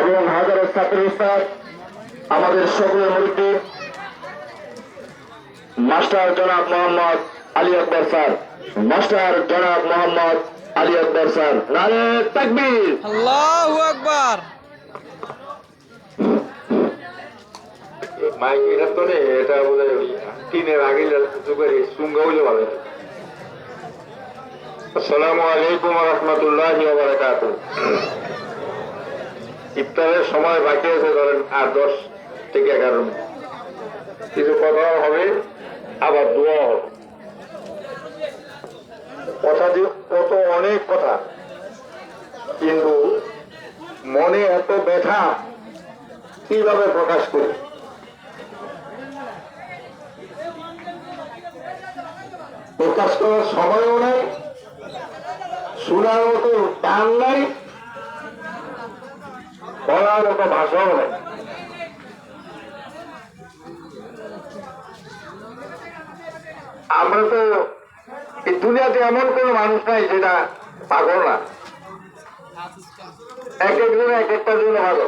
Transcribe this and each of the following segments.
এবং হাজারো ছাত্র উস্তাদ আমাদের সকলের মধ্যে মাস্টার জনাব মোহাম্মদ আলী আকবর স্যার মাস্টার জনাব মোহাম্মদ আলী আকবর স্যার নারে তাকবীর। আল্লাহু আকবার। মাইক এটা তো নেই এটা বোধ টিনের আগে যুগের সুঙ্গা হইলে ভালো। আসসালামু আলাইকুম রহমতুল্লাহ বারাকাত ইফতারের সময় বাকি আছে ধরেন আট, দশ থেকে এগারো মিনিট। কিছু কথা হবে, আবার দোয়া হবে। কথা কত অনেক কথা, কিন্তু মনে এত ব্যথা, কীভাবে প্রকাশ করি? প্রকাশ করার সময়ও নাই, শোনার মতো টান নাই। বলার মতো ভাষাও নাই। আমরা তো এই দুনিয়াতে এমন কোন মানুষ নাই যেটা পাগল না। এক একজন এক একটা জন্য ভালো।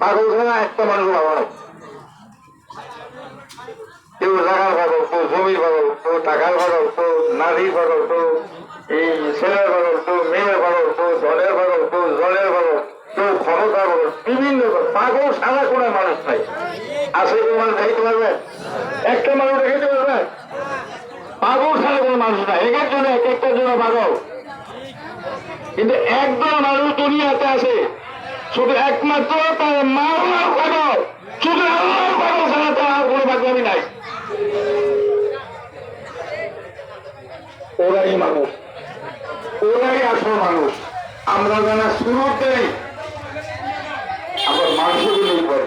পাগল ছাড়া একটা মানুষ ভালো নাই কেউ জায়গার পাগল, কেউ জমির পাগল, কেউ টাকার পাগল, কেউ নারীর পাগল, কেউ এই ছেলের পাগল, কেউ মেয়ের পাগল কেউ জলের পাগল কেউ জলের পাগল কেউ ক্ষমতার পাগল বিভিন্ন পাগল। সারা কোনো মানুষ নাই। আছে কেউ মানুষ দেখাইতে পারবে একটা মানুষ দেখাইতে পারবে পাগল ছাড়া কোনো মানুষ নাই। এক একজন এক একটা জন্য পাগল। কিন্তু একদল মানুষ দুনিয়াতে আছে। শুধু একমাত্র তার মা আল্লাহর পাগল। শুধু আল্লাহর পাগল ছাড়া তার আর কোনো পাগলামি নাই। ওরাই মানুষ। ওরাই আসল মানুষ। আমরা যারা শুরুতেই আবার মানুষগুলোই করে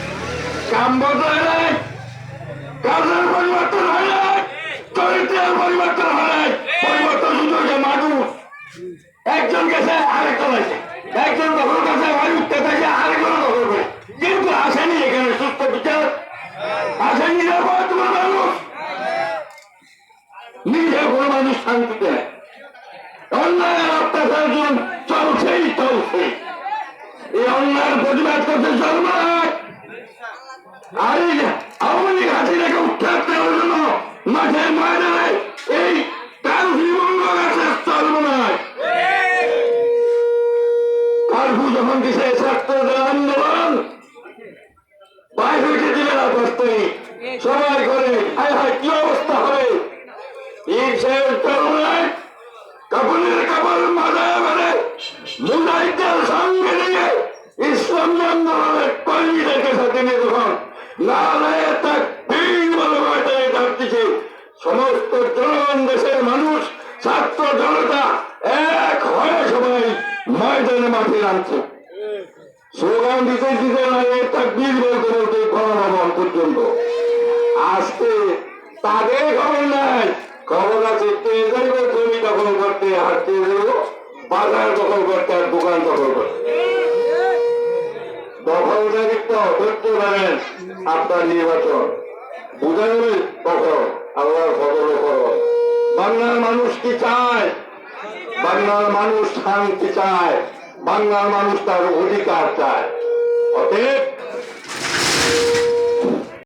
বদলায় নাই। কাজের পরিবর্তন হয় নাই। চরিত্রের পরিবর্তন হয় নাই। পরিবর্তন মানুষ একজন গেছে একজন দখল কাছে উঠতে থাকে আরেকজন দখল করে। কিন্তু আসেনি এখানে সুস্থ বিচার। আসেনি মানুষ। নিজে কোনো মানুষ অন্যায়ের অত্যাচার চলছেই চলছে এই অন্যায়ের প্রতিবাদ আর এই আওয়ামী লীগ হাসিনাকে মাঠে ময়দানে এই কারফি যখন দিছে ছাত্রদের আন্দোলন। বাইরে উঠে দিলে না। কষ্টই সবাই করে, হায় হায়, কি অবস্থা হবে? এই শেষ চলনায় কাপড়ের কাপড় মাথায় মানে মুজাহিদদের সঙ্গে নিয়ে ইসলাম আন্দোলনের কর্মীদেরকে সাথে নিয়ে যখন সমস্ত জনগণ, দেশের মানুষ, ছাত্র জনতা এক হয়ে সবাই ময়দানে মাঠে নামছে। স্লোগান দিতে দিতে তাকবীর বলতে বলতে গণভবন পর্যন্ত আজকে তাদের খবর নাই। খবর আছে জমি দখল করতে হাঁটতে বাজার দখল করতে আর দোকান দখল করতে। আপনার নির্বাচন। বুঝা যাবে তখন আল্লাহর ফজল করো বাংলার মানুষ কি চায়? বাংলার মানুষ শান্তি চায়। বাংলার মানুষ তার অধিকার চায়। অতএব